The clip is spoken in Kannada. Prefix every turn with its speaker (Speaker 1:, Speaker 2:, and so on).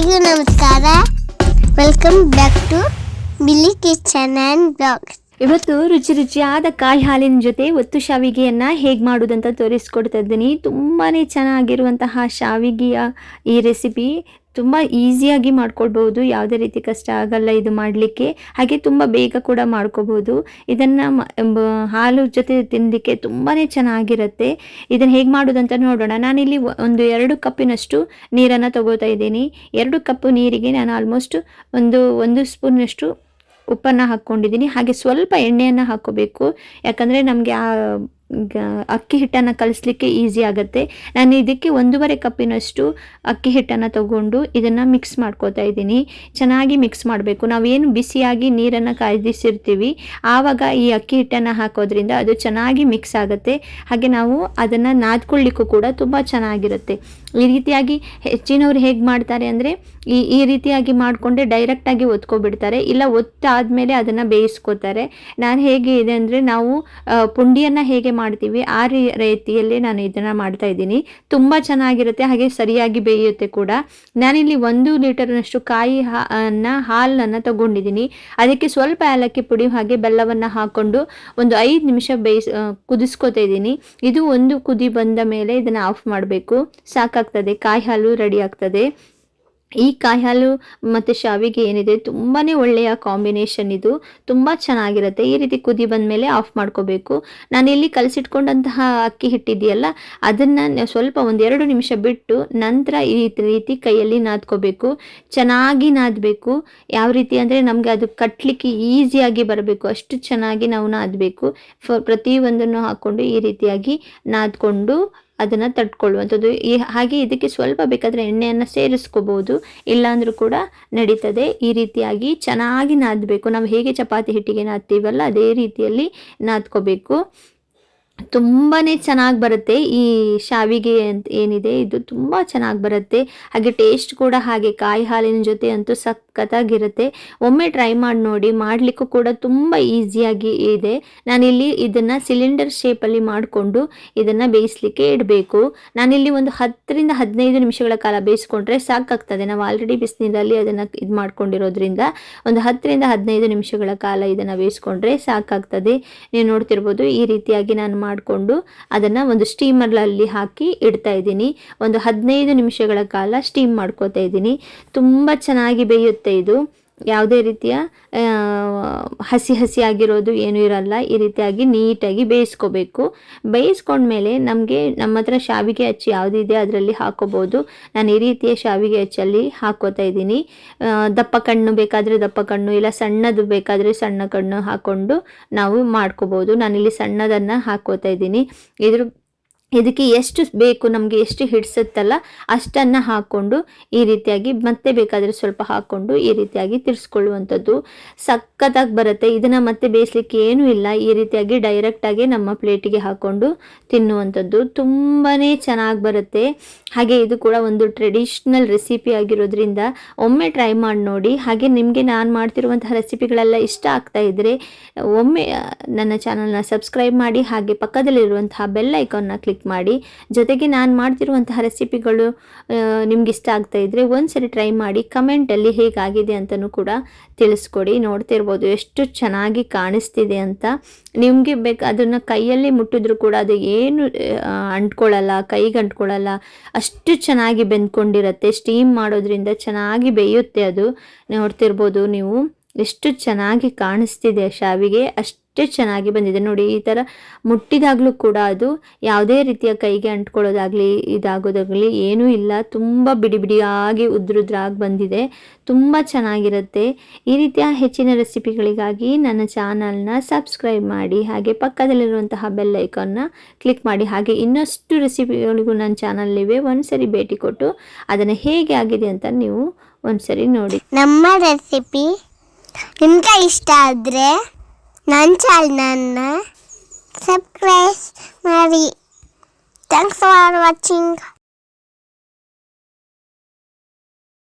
Speaker 1: ಎಲ್ರಿಗೂ ನಮಸ್ಕಾರ. Welcome back to Bili kitchen and blogs
Speaker 2: ಇವತ್ತು ರುಚಿ ರುಚಿಯಾದ ಕಾಯಿ ಹಾಲಿನ ಜೊತೆ ಒತ್ತು ಶಾವಿಗೆಯನ್ನು ಹೇಗೆ ಮಾಡೋದಂತ ತೋರಿಸ್ಕೊಡ್ತಾ ಇದ್ದೀನಿ. ತುಂಬಾ ಚೆನ್ನಾಗಿರುವಂತಹ ಶಾವಿಗೆಯ ಈ ರೆಸಿಪಿ ತುಂಬ ಈಸಿಯಾಗಿ ಮಾಡ್ಕೊಳ್ಬೋದು ಯಾವುದೇ ರೀತಿ ಕಷ್ಟ ಆಗಲ್ಲ ಇದು ಮಾಡಲಿಕ್ಕೆ. ಹಾಗೆ ತುಂಬ ಬೇಗ ಕೂಡ ಮಾಡ್ಕೋಬೋದು. ಇದನ್ನು ಹಾಲು ಜೊತೆ ತಿನ್ನಲಿಕ್ಕೆ ತುಂಬಾ ಚೆನ್ನಾಗಿರುತ್ತೆ. ಇದನ್ನು ಹೇಗೆ ಮಾಡೋದಂತ ನೋಡೋಣ. ನಾನಿಲ್ಲಿ ಒಂದು ಎರಡು ಕಪ್ಪಿನಷ್ಟು ನೀರನ್ನು ತಗೋತಾ ಇದ್ದೀನಿ. ಎರಡು ಕಪ್ಪು ನೀರಿಗೆ ನಾನು ಆಲ್ಮೋಸ್ಟ್ ಒಂದು ಒಂದು ಸ್ಪೂನಷ್ಟು ಉಪ್ಪನ್ನು ಹಾಕ್ಕೊಂಡಿದ್ದೀನಿ. ಹಾಗೆ ಸ್ವಲ್ಪ ಎಣ್ಣೆಯನ್ನು ಹಾಕ್ಕೋಬೇಕು. ಯಾಕಂದರೆ ನಮಗೆ ಆ ಅಕ್ಕಿ ಹಿಟ್ಟನ್ನು ಕಲಿಸ್ಲಿಕ್ಕೆ ಈಸಿ ಆಗುತ್ತೆ. ನಾನು ಇದಕ್ಕೆ ಒಂದೂವರೆ ಕಪ್ಪಿನಷ್ಟು ಅಕ್ಕಿ ಹಿಟ್ಟನ್ನು ತಗೊಂಡು ಇದನ್ನು ಮಿಕ್ಸ್ ಮಾಡ್ಕೋತಾ ಇದ್ದೀನಿ. ಚೆನ್ನಾಗಿ ಮಿಕ್ಸ್ ಮಾಡಬೇಕು. ನಾವೇನು ಬಿಸಿಯಾಗಿ ನೀರನ್ನು ಕಾಯ್ದಿಸಿರ್ತೀವಿ, ಆವಾಗ ಈ ಅಕ್ಕಿ ಹಿಟ್ಟನ್ನು ಹಾಕೋದ್ರಿಂದ ಅದು ಚೆನ್ನಾಗಿ ಮಿಕ್ಸ್ ಆಗುತ್ತೆ. ಹಾಗೆ ನಾವು ಅದನ್ನು ನಾದ್ಕೊಳ್ಳಿಕ್ಕೂ ಕೂಡ ತುಂಬ ಚೆನ್ನಾಗಿರುತ್ತೆ. ಈ ರೀತಿಯಾಗಿ ಹೆಚ್ಚಿನವ್ರು ಹೇಗೆ ಮಾಡ್ತಾರೆ ಅಂದರೆ, ಈ ಈ ರೀತಿಯಾಗಿ ಮಾಡಿಕೊಂಡೆ ಡೈರೆಕ್ಟಾಗಿ ಒತ್ಕೊಬಿಡ್ತಾರೆ. ಇಲ್ಲ ಒತ್ತಾದಮೇಲೆ ಅದನ್ನು ಬೇಯಿಸ್ಕೋತಾರೆ. ನಾನು ಹೇಗೆ ಇದೆ ಅಂದರೆ, ನಾವು ಪುಂಡಿಯನ್ನು ಹೇಗೆ ಮಾಡ್ತೀವಿ. ಆ ರೀತಿಯಲ್ಲಿ ನಾನು ಇದನ್ನು ಮಾಡ್ತಾ ಇದ್ದೀನಿ. ತುಂಬ ಚೆನ್ನಾಗಿರುತ್ತೆ. ಹಾಗೆ ಸರಿಯಾಗಿ ಬೇಯುತ್ತೆ ಕೂಡ. ನಾನಿಲ್ಲಿ ಒಂದು ಲೀಟರ್ನಷ್ಟು ಕಾಯಿ ಅನ್ನ ಹಾಲನ್ನು ತಗೊಂಡಿದ್ದೀನಿ. ಅದಕ್ಕೆ ಸ್ವಲ್ಪ ಏಲಕ್ಕಿ ಪುಡಿ ಹಾಗೆ ಬೆಲ್ಲವನ್ನು ಹಾಕ್ಕೊಂಡು ಒಂದು ಐದು ನಿಮಿಷ ಬೇಯಿಸ್ ಕುದಿಸ್ಕೊತಾ ಇದ್ದೀನಿ. ಇದು ಒಂದು ಕುದಿ ಬಂದ ಮೇಲೆ ಇದನ್ನು ಆಫ್ ಮಾಡಬೇಕು. ಸಾಕಾಗ್ತದೆ. ಕಾಯಿ ಹಾಲು ರೆಡಿ ಆಗ್ತದೆ. ಈ ಕಾಯಿ ಹಾಲು ಮತ್ತು ಶಾವಿಗೆ ಏನಿದೆ ತುಂಬಾ ಒಳ್ಳೆಯ ಕಾಂಬಿನೇಷನ್ ಇದು. ತುಂಬ ಚೆನ್ನಾಗಿರುತ್ತೆ. ಈ ರೀತಿ ಕುದಿ ಬಂದ ಮೇಲೆ ಆಫ್ ಮಾಡ್ಕೋಬೇಕು. ಇಲ್ಲಿ ಕಲಸಿಟ್ಕೊಂಡಂತಹ ಅಕ್ಕಿ ಹಿಟ್ಟಿದೆಯಲ್ಲ ಅದನ್ನು ಸ್ವಲ್ಪ ಒಂದೆರಡು ನಿಮಿಷ ಬಿಟ್ಟು ನಂತರ ಈ ರೀತಿ ಕೈಯಲ್ಲಿ ನಾದ್ಕೋಬೇಕು. ಚೆನ್ನಾಗಿ ನಾದಬೇಕು. ಯಾವ ರೀತಿ ಅಂದರೆ ನಮಗೆ ಅದು ಕಟ್ಟಲಿಕ್ಕೆ ಈಸಿಯಾಗಿ ಬರಬೇಕು. ಅಷ್ಟು ಚೆನ್ನಾಗಿ ನಾವು ನಾದಬೇಕು. ಫ, ಪ್ರತಿಯೊಂದನ್ನು ಹಾಕ್ಕೊಂಡು ಈ ರೀತಿಯಾಗಿ ನಾದ್ಕೊಂಡು ಅದನ್ನು ತಟ್ಕೊಳ್ಳುವಂಥದ್ದು. ಈ ಹಾಗೆ ಇದಕ್ಕೆ ಸ್ವಲ್ಪ ಬೇಕಾದರೆ ಎಣ್ಣೆಯನ್ನು ಸೇರಿಸ್ಕೋಬೋದು. ಇಲ್ಲಾಂದರೂ ಕೂಡ ನಡೀತದೆ. ಈ ರೀತಿಯಾಗಿ ಚೆನ್ನಾಗಿ ನಾದಬೇಕು. ನಾವು ಹೇಗೆ ಚಪಾತಿ ಹಿಟ್ಟಿಗೆ ನಾದ್ತೀವಲ್ಲ, ಅದೇ ರೀತಿಯಲ್ಲಿ ನಾದ್ಕೋಬೇಕು. ತುಂಬಾ ಚೆನ್ನಾಗಿ ಬರುತ್ತೆ. ಈ ಶಾವಿಗೆ ಅಂತ ಏನಿದೆ, ಇದು ತುಂಬ ಚೆನ್ನಾಗಿ ಬರುತ್ತೆ. ಹಾಗೆ ಟೇಸ್ಟ್ ಕೂಡ ಹಾಗೆ ಕಾಯಿ ಹಾಲಿನ ಜೊತೆ ಅಂತೂ ಸಖತ್ತಾಗಿರುತ್ತೆ ಒಮ್ಮೆ ಟ್ರೈ ಮಾಡಿ ನೋಡಿ, ಮಾಡಲಿಕ್ಕೂ ಕೂಡ ತುಂಬ ಈಸಿಯಾಗಿ ಇದೆ. ನಾನಿಲ್ಲಿ ಇದನ್ನು ಸಿಲಿಂಡರ್ ಶೇಪಲ್ಲಿ ಮಾಡಿಕೊಂಡು ಇದನ್ನು ಬೇಯಿಸಲಿಕ್ಕೆ ಇಡಬೇಕು. ನಾನಿಲ್ಲಿ ಒಂದು ಹತ್ತರಿಂದ ಹದಿನೈದು ನಿಮಿಷಗಳ ಕಾಲ ಬೇಯಿಸ್ಕೊಂಡ್ರೆ ಸಾಕಾಗ್ತದೆ. ನಾವು ಆಲ್ರೆಡಿ ಬಿಸಿನೀರಲ್ಲಿ ಅದನ್ನು ಇದು ಮಾಡ್ಕೊಂಡಿರೋದ್ರಿಂದ ಒಂದು ಹತ್ತರಿಂದ ಹದಿನೈದು ನಿಮಿಷಗಳ ಕಾಲ ಇದನ್ನು ಬೇಯಿಸ್ಕೊಂಡ್ರೆ ಸಾಕಾಗ್ತದೆ. ನೀವು ನೋಡ್ತಿರ್ಬೋದು, ಈ ರೀತಿಯಾಗಿ ನಾನು ಮಾಡಿಕೊಂಡು ಅದನ್ನು ಒಂದು ಸ್ಟೀಮರ್ಲಲ್ಲಿ ಹಾಕಿ ಇಡ್ತಾ ಇದ್ದೀನಿ. ಒಂದು ಹದಿನೈದು ನಿಮಿಷಗಳ ಕಾಲ ಸ್ಟೀಮ್ ಮಾಡ್ಕೋತಾ ಇದ್ದೀನಿ. ತುಂಬ ಚೆನ್ನಾಗಿ ಬೇಯುತ್ತೆ. ಇದು ಯಾವುದೇ ರೀತಿಯ ಹಸಿ ಹಸಿ ಆಗಿರೋದು ಏನೂ ಇರಲ್ಲ. ಈ ರೀತಿಯಾಗಿ ನೀಟಾಗಿ ಬೇಯಿಸ್ಕೋಬೇಕು. ಬೇಯಿಸ್ಕೊಂಡ್ಮೇಲೆ ನಮಗೆ ನಮ್ಮ ಹತ್ರ ಶಾವಿಗೆ ಹಚ್ಚಿ ಯಾವುದಿದೆ ಅದರಲ್ಲಿ ಹಾಕೋಬೋದು. ನಾನು ಈ ರೀತಿಯ ಶಾವಿಗೆ ಹಚ್ಚಲ್ಲಿ ಹಾಕೋತಾ ಇದ್ದೀನಿ. ದಪ್ಪ ಕಣ್ಣು ಬೇಕಾದರೆ ದಪ್ಪ ಕಣ್ಣು, ಇಲ್ಲ ಸಣ್ಣದು ಬೇಕಾದರೆ ಸಣ್ಣ ಕಣ್ಣು ಹಾಕ್ಕೊಂಡು ನಾವು ಮಾಡ್ಕೋಬೋದು. ನಾನಿಲ್ಲಿ ಸಣ್ಣದನ್ನು ಹಾಕೋತಾ ಇದ್ದೀನಿ. ಇದ್ರ ಇದಕ್ಕೆ ಎಷ್ಟು ಬೇಕು, ನಮಗೆ ಎಷ್ಟು ಹಿಡಿಸುತ್ತಲ್ಲ ಅಷ್ಟನ್ನು ಹಾಕ್ಕೊಂಡು ಈ ರೀತಿಯಾಗಿ ಮತ್ತೆ ಬೇಕಾದರೆ ಸ್ವಲ್ಪ ಹಾಕ್ಕೊಂಡು ಈ ರೀತಿಯಾಗಿ ತಿರ್ಸ್ಕೊಳ್ಳುವಂಥದ್ದು. ಸಖತ್ತಾಗಿ ಬರುತ್ತೆ. ಇದನ್ನು ಮತ್ತೆ ಬೇಯಿಸ್ಲಿಕ್ಕೆ ಏನೂ ಇಲ್ಲ. ಈ ರೀತಿಯಾಗಿ ಡೈರೆಕ್ಟಾಗಿ ನಮ್ಮ ಪ್ಲೇಟಿಗೆ ಹಾಕ್ಕೊಂಡು ತಿನ್ನುವಂಥದ್ದು ತುಂಬಾ ಚೆನ್ನಾಗಿ ಬರುತ್ತೆ. ಹಾಗೆ ಇದು ಕೂಡ ಒಂದು ಟ್ರೆಡಿಷ್ನಲ್ ರೆಸಿಪಿ ಆಗಿರೋದ್ರಿಂದ ಒಮ್ಮೆ ಟ್ರೈ ಮಾಡಿ ನೋಡಿ. ಹಾಗೆ ನಿಮಗೆ ನಾನು ಮಾಡ್ತಿರುವಂತಹ ರೆಸಿಪಿಗಳೆಲ್ಲ ಇಷ್ಟ ಆಗ್ತಾ ಇದ್ದರೆ ಒಮ್ಮೆ ನನ್ನ ಚಾನಲ್ನ ಸಬ್ಸ್ಕ್ರೈಬ್ ಮಾಡಿ ಹಾಗೆ ಪಕ್ಕದಲ್ಲಿರುವಂತಹ ಬೆಲ್ ಐಕಾನ್ನ ಕ್ಲಿಕ್ ಮಾಡಿ. ಜೊತೆಗೆ ನಾನು ಮಾಡ್ತಿರುವಂತಹ ರೆಸಿಪಿಗಳು ನಿಮ್ಗೆ ಇಷ್ಟ ಆಗ್ತಾ ಇದ್ದರೆ ಒಂದ್ಸರಿ ಟ್ರೈ ಮಾಡಿ. ಕಮೆಂಟಲ್ಲಿ ಹೇಗಾಗಿದೆ ಅಂತಲೂ ಕೂಡ ತಿಳಿಸ್ಕೊಡಿ. ನೋಡ್ತಿರ್ಬೋದು ಎಷ್ಟು ಚೆನ್ನಾಗಿ ಕಾಣಿಸ್ತಿದೆ ಅಂತ. ನಿಮಗೆ ಬೇಕು, ಅದನ್ನು ಕೈಯಲ್ಲಿ ಮುಟ್ಟಿದ್ರು ಕೂಡ ಅದು ಏನು ಅಂಟ್ಕೊಳ್ಳಲ್ಲ, ಕೈಗೆ ಅಂಟ್ಕೊಳ್ಳಲ್ಲ. ಅಷ್ಟು ಚೆನ್ನಾಗಿ ಬೆಂದ್ಕೊಂಡಿರುತ್ತೆ. ಸ್ಟೀಮ್ ಮಾಡೋದ್ರಿಂದ ಚೆನ್ನಾಗಿ ಬೇಯುತ್ತೆ ಅದು. ನೋಡ್ತಿರ್ಬೋದು ನೀವು. ಎಷ್ಟು ಚೆನ್ನಾಗಿ ಕಾಣಿಸ್ತಿದೆ ಶಾವಿಗೆ, ಅಷ್ಟೇ ಚೆನ್ನಾಗಿ ಬಂದಿದೆ. ನೋಡಿ, ಈ ಥರ ಮುಟ್ಟಿದಾಗಲೂ ಕೂಡ ಅದು ಯಾವುದೇ ರೀತಿಯ ಕೈಗೆ ಅಂಟ್ಕೊಳ್ಳೋದಾಗಲಿ, ಇದಾಗೋದಾಗಲಿ ಏನೂ ಇಲ್ಲ. ತುಂಬ ಬಿಡಿ ಬಿಡಿಯಾಗಿ ಉದ್ರುದ್ರಾಗಿ ಬಂದಿದೆ. ತುಂಬ ಚೆನ್ನಾಗಿರುತ್ತೆ. ಈ ರೀತಿಯ ಹೆಚ್ಚಿನ ರೆಸಿಪಿಗಳಿಗಾಗಿ ನನ್ನ ಚಾನಲ್ನ ಸಬ್ಸ್ಕ್ರೈಬ್ ಮಾಡಿ, ಹಾಗೆ ಪಕ್ಕದಲ್ಲಿರುವಂತಹ ಬೆಲ್ ಐಕಾನ್ನ ಕ್ಲಿಕ್ ಮಾಡಿ, ಹಾಗೆ ಇನ್ನಷ್ಟು ರೆಸಿಪಿಗಳಿಗೂ ನನ್ನ ಚಾನಲ್ಲಿವೆ ಒಂದ್ಸರಿ ಭೇಟಿ ಕೊಟ್ಟು ಅದನ್ನು ಹೇಗೆ ಆಗಿದೆ ಅಂತ ನೀವು ಒಂದ್ಸರಿ ನೋಡಿ.
Speaker 1: ನಮ್ಮ ರೆಸಿಪಿ ನಿಮ್ಗೆ ಇಷ್ಟ ಆದರೆ ನನ್ನ ಚಾನಲ್ನ ಸಬ್ಸ್ಕ್ರೈಬ್ ಮಾಡಿ. Thanks for watching